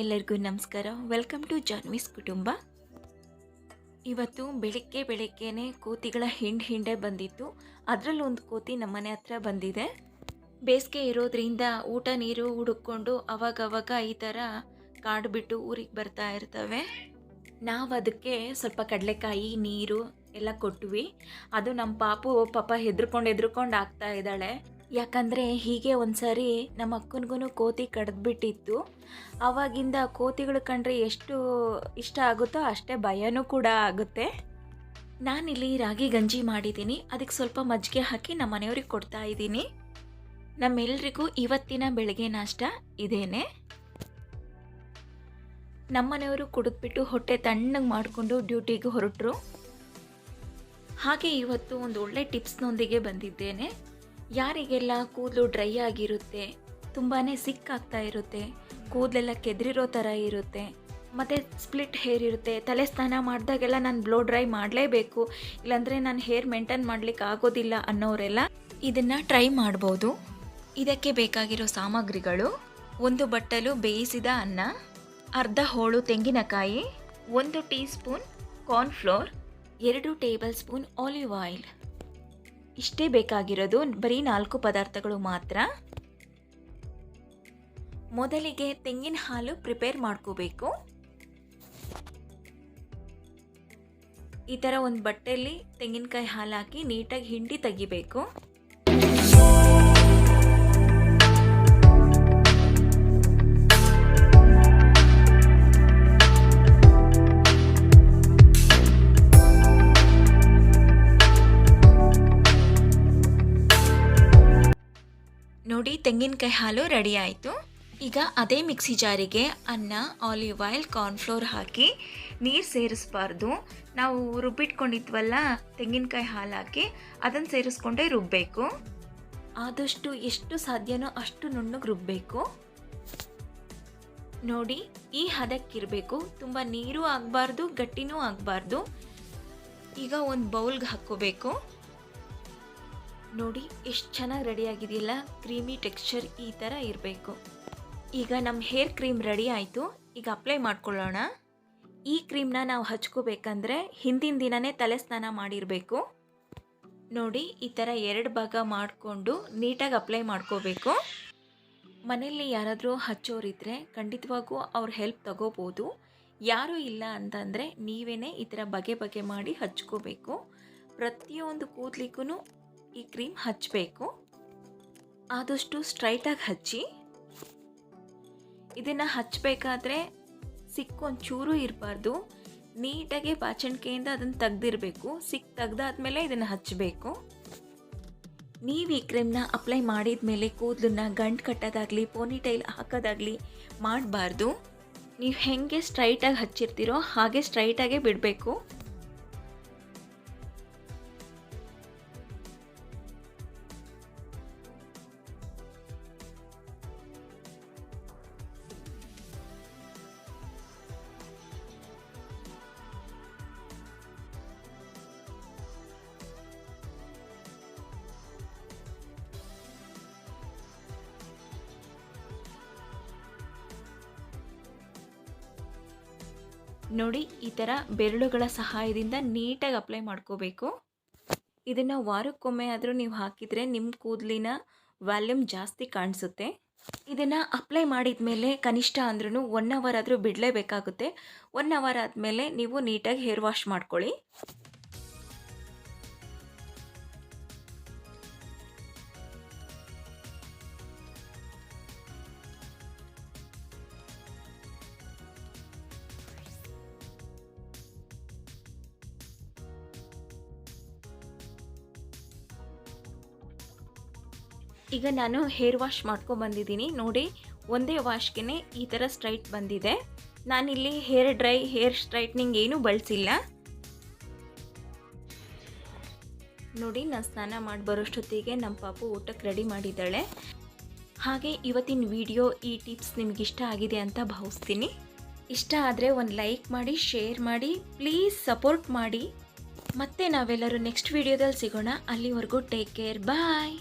ಎಲ್ಲರಿಗೂ ನಮಸ್ಕಾರ. Welcome to ಜಾನ್ವಿಸ್ ಕುಟುಂಬ ಇವತ್ತು ಬೆಳಿಗ್ಗೆ ಬೆಳಿಗ್ಗೆನೇ ಕೋತಿಗಳ ಹಿಂಡ್ ಹಿಂಡೆ ಬಂದಿತ್ತು. ಅದರಲ್ಲಿ ಒಂದು ಕೋತಿ ನಮ್ಮನೆ ಹತ್ರ ಬಂದಿದೆ. ಬೇಸಿಗೆ ಇರೋದ್ರಿಂದ ಊಟ ನೀರು ಹುಡುಕೊಂಡು ಅವಾಗವಾಗ ಈ ಥರ ಕಾಡು ಬಿಟ್ಟು ಊರಿಗೆ ಬರ್ತಾ ಇರ್ತವೆ. ನಾವು ಅದಕ್ಕೆ ಸ್ವಲ್ಪ ಕಡಲೆಕಾಯಿ, ನೀರು ಎಲ್ಲ ಕೊಟ್ವಿ. ಅದು ನಮ್ಮ ಪಾಪು, ಪಾಪ ಹೆದ್ರ್ಕೊಂಡು ಹೆದ್ರ್ಕೊಂಡು ಆಗ್ತಾ ಇದ್ದಾಳೆ. ಯಾಕಂದರೆ ಹೀಗೆ ಒಂದ್ಸರಿ ನಮ್ಮ ಅಕ್ಕನಿಗೂ ಕೋತಿ ಕಡ್ದ್ಬಿಟ್ಟಿತ್ತು. ಆವಾಗಿಂದ ಕೋತಿಗಳು ಕಂಡ್ರೆ ಎಷ್ಟು ಇಷ್ಟ ಆಗುತ್ತೋ ಅಷ್ಟೇ ಭಯನೂ ಕೂಡ ಆಗುತ್ತೆ. ನಾನಿಲ್ಲಿ ರಾಗಿ ಗಂಜಿ ಮಾಡಿದ್ದೀನಿ. ಅದಕ್ಕೆ ಸ್ವಲ್ಪ ಮಜ್ಜಿಗೆ ಹಾಕಿ ನಮ್ಮ ಮನೆಯವ್ರಿಗೆ ಕೊಡ್ತಾ ಇದ್ದೀನಿ. ನಮ್ಮೆಲ್ರಿಗೂ ಇವತ್ತಿನ ಬೆಳಗ್ಗೆ ನಾಷ್ಟ ಇದೇನೆ. ನಮ್ಮನೆಯವರು ಕುಡಿದ್ಬಿಟ್ಟು ಹೊಟ್ಟೆ ತಣ್ಣಗೆ ಮಾಡಿಕೊಂಡು ಡ್ಯೂಟಿಗೆ ಹೊರಟರು. ಹಾಗೆ ಇವತ್ತು ಒಂದು ಒಳ್ಳೆ ಟಿಪ್ಸ್ನೊಂದಿಗೆ ಬಂದಿದ್ದೇನೆ. ಯಾರಿಗೆಲ್ಲ ಕೂದಲು ಡ್ರೈ ಆಗಿರುತ್ತೆ ತುಂಬಾ ಸಿಕ್ಕಾಗ್ತಾ ಇರುತ್ತೆ, ಕೂದಲೆಲ್ಲ ಕೆದರಿರೋ ಥರ ಇರುತ್ತೆ, ಮತ್ತು ಸ್ಪ್ಲಿಟ್ ಹೇರ್ ಇರುತ್ತೆ, ತಲೆ ಸ್ನಾನ ಮಾಡಿದಾಗೆಲ್ಲ ನಾನು ಬ್ಲೋ ಡ್ರೈ ಮಾಡಲೇಬೇಕು, ಇಲ್ಲಾಂದರೆ ನಾನು ಹೇರ್ ಮೇಂಟೈನ್ ಮಾಡ್ಲಿಕ್ಕೆ ಆಗೋದಿಲ್ಲ ಅನ್ನೋರೆಲ್ಲ ಇದನ್ನು ಟ್ರೈ ಮಾಡ್ಬೋದು. ಇದಕ್ಕೆ ಬೇಕಾಗಿರೋ ಸಾಮಗ್ರಿಗಳು, ಒಂದು ಬಟ್ಟಲು ಬೇಯಿಸಿದ ಅನ್ನ, ಅರ್ಧ ಹೋಳು ತೆಂಗಿನಕಾಯಿ, ಒಂದು ಟೀ ಸ್ಪೂನ್ ಕಾರ್ನ್ಫ್ಲೋರ್ ಎರಡು ಟೇಬಲ್ ಸ್ಪೂನ್ ಆಲಿವ್ ಆಯಿಲ್ ಇಷ್ಟೇ ಬೇಕಾಗಿರೋದು ಬರೀ ನಾಲ್ಕು ಪದಾರ್ಥಗಳು ಮಾತ್ರ. ಮೊದಲಿಗೆ ತೆಂಗಿನ ಹಾಲು ಪ್ರಿಪೇರ್ ಮಾಡ್ಕೋಬೇಕು. ಈ ಥರ ಒಂದು ಬಟ್ಟೆಯಲ್ಲಿ ತೆಂಗಿನಕಾಯಿ ಹಾಲು ಹಾಕಿ ನೀಟಾಗಿ ಹಿಂಡಿ ತೆಗಿಬೇಕು. ತೆಂಗಿನಕಾಯಿ ಹಾಲು ರೆಡಿ ಆಯಿತು. ಈಗ ಅದೇ ಮಿಕ್ಸಿ ಜಾರಿಗೆ ಅನ್ನ ಆಲಿವ್ ಆಯಿಲ್ ಕಾರ್ನ್ಫ್ಲೋರ್ ಹಾಕಿ ನೀರು ಸೇರಿಸ್ಬಾರ್ದು. ನಾವು ರುಬ್ಬಿಟ್ಕೊಂಡಿದ್ವಲ್ಲ ತೆಂಗಿನಕಾಯಿ ಹಾಲು ಹಾಕಿ ಅದನ್ನು ಸೇರಿಸ್ಕೊಂಡೇ ರುಬ್ಬಬೇಕು ಆದಷ್ಟು ಎಷ್ಟು ಸಾಧ್ಯನೋ ಅಷ್ಟು ನುಣ್ಣಗೆ ರುಬ್ಬಬೇಕು ನೋಡಿ, ಈ ಹದಕ್ಕಿರಬೇಕು. ತುಂಬ ನೀರು ಆಗಬಾರ್ದು, ಗಟ್ಟಿನೂ ಆಗಬಾರ್ದು. ಈಗ ಒಂದು ಬೌಲ್ಗೆ ಹಾಕ್ಕೋಬೇಕು. ನೋಡಿ, ಎಷ್ಟು ಚೆನ್ನಾಗಿ ರೆಡಿ ಆಗಿದೆಯಲ್ಲ ಕ್ರೀಮಿ ಟೆಕ್ಸ್ಚರ್ ಈ ಥರ ಇರಬೇಕು. ಈಗ ನಮ್ಮ ಹೇರ್ ಕ್ರೀಮ್ ರೆಡಿ ಆಯಿತು, ಈಗ ಅಪ್ಲೈ ಮಾಡ್ಕೊಳ್ಳೋಣ. ಈ ಕ್ರೀಮ್ನ ನಾವು ಹಚ್ಕೋಬೇಕಂದ್ರೆ ಹಿಂದಿನ ದಿನವೇ ತಲೆ ಸ್ನಾನ ಮಾಡಿರಬೇಕು. ನೋಡಿ, ಈ ಥರ ಎರಡು ಭಾಗ ಮಾಡಿಕೊಂಡು ನೀಟಾಗಿ ಅಪ್ಲೈ ಮಾಡ್ಕೋಬೇಕು. ಮನೆಯಲ್ಲಿ ಯಾರಾದರೂ ಹಚ್ಚೋರಿದ್ದರೆ ಖಂಡಿತವಾಗೂ ಅವ್ರ ಹೆಲ್ಪ್ ತಗೋಬೋದು. ಯಾರೂ ಇಲ್ಲ ಅಂತಂದರೆ ನೀವೇ ಈ ಥರ ಬಗೆ ಬಗೆ ಮಾಡಿ ಹಚ್ಕೋಬೇಕು. ಪ್ರತಿಯೊಂದು ಕೂದಲಿಗೂ ಈ ಕ್ರೀಮ್ ಹಚ್ಚಬೇಕು ಆದಷ್ಟು ಸ್ಟ್ರೈಟಾಗಿ ಹಚ್ಚಿ. ಇದನ್ನು ಹಚ್ಚಬೇಕಾದ್ರೆ ಸಿಕ್ಕೊಂಚೂರು ಇರಬಾರ್ದು. ನೀಟಾಗಿ ಬಾಚಣಿಕೆಯಿಂದ ಅದನ್ನು ತೆಗ್ದಿರಬೇಕು. ಸಿಕ್ ತೆಗ್ದಾದ್ಮೇಲೆ ಇದನ್ನು ಹಚ್ಚಬೇಕು ನೀವು ಈ ಕ್ರೀಮ್ನ ಅಪ್ಲೈ ಮಾಡಿದ ಮೇಲೆ ಕೂದಲನ್ನ ಗಂಟು ಕಟ್ಟೋದಾಗಲಿ ಪೋನಿಟೈಲ್ ಹಾಕೋದಾಗಲಿ ಮಾಡಬಾರ್ದು. ನೀವು ಹೆಂಗೆ ಸ್ಟ್ರೈಟಾಗಿ ಹಚ್ಚಿರ್ತೀರೋ ಹಾಗೆ ಸ್ಟ್ರೈಟಾಗೇ ಬಿಡಬೇಕು. ನೋಡಿ, ಈ ಥರ ಬೆರಳುಗಳ ಸಹಾಯದಿಂದ ನೀಟಾಗಿ ಅಪ್ಲೈ ಮಾಡ್ಕೋಬೇಕು. ಇದನ್ನು ವಾರಕ್ಕೊಮ್ಮೆ ಆದರೂ ನೀವು ಹಾಕಿದರೆ ನಿಮ್ಮ ಕೂದಲಿನ ವ್ಯಾಲ್ಯೂಮ್ ಜಾಸ್ತಿ ಕಾಣಿಸುತ್ತೆ. ಇದನ್ನು ಅಪ್ಲೈ ಮಾಡಿದ ಮೇಲೆ ಕನಿಷ್ಠ ಅಂದ್ರೂ ಒನ್ ಅವರ್ ಆದರೂ ಬಿಡಲೇಬೇಕಾಗುತ್ತೆ. ಒನ್ ಅವರ್ ಆದಮೇಲೆ ನೀವು ನೀಟಾಗಿ ಹೇರ್ ವಾಶ್ ಮಾಡ್ಕೊಳ್ಳಿ. ಈಗ ನಾನು ಹೇರ್ ವಾಶ್ ಮಾಡ್ಕೊಂಬಂದಿದ್ದೀನಿ. ನೋಡಿ, ಒಂದೇ ವಾಶ್ಗೆ ಈ ಥರ ಸ್ಟ್ರೈಟ್ ಬಂದಿದೆ. ನಾನಿಲ್ಲಿ ಹೇರ್ ಡ್ರೈ, ಹೇರ್ ಸ್ಟ್ರೈಟ್ನಿಂಗ್ ಏನೂ ಬಳಸಿಲ್ಲ. ನೋಡಿ, ನಾನು ಸ್ನಾನ ಮಾಡಿ ಬರೋಷ್ಟೊತ್ತಿಗೆ ನಮ್ಮ ಪಾಪು ಊಟಕ್ಕೆ ರೆಡಿ ಮಾಡಿದ್ದಾಳೆ. ಹಾಗೆ ಇವತ್ತಿನ ವಿಡಿಯೋ ಈ ಟಿಪ್ಸ್ ನಿಮ್ಗೆ ಇಷ್ಟ ಆಗಿದೆ ಅಂತ ಭಾವಿಸ್ತೀನಿ. ಇಷ್ಟ ಆದರೆ ಒಂದು ಲೈಕ್ ಮಾಡಿ, ಶೇರ್ ಮಾಡಿ, ಪ್ಲೀಸ್ ಸಪೋರ್ಟ್ ಮಾಡಿ. ಮತ್ತೆ ನಾವೆಲ್ಲರೂ ನೆಕ್ಸ್ಟ್ ವಿಡಿಯೋದಲ್ಲಿ ಸಿಗೋಣ. ಅಲ್ಲಿವರೆಗೂ ಟೇಕ್ ಕೇರ್. ಬಾಯ್!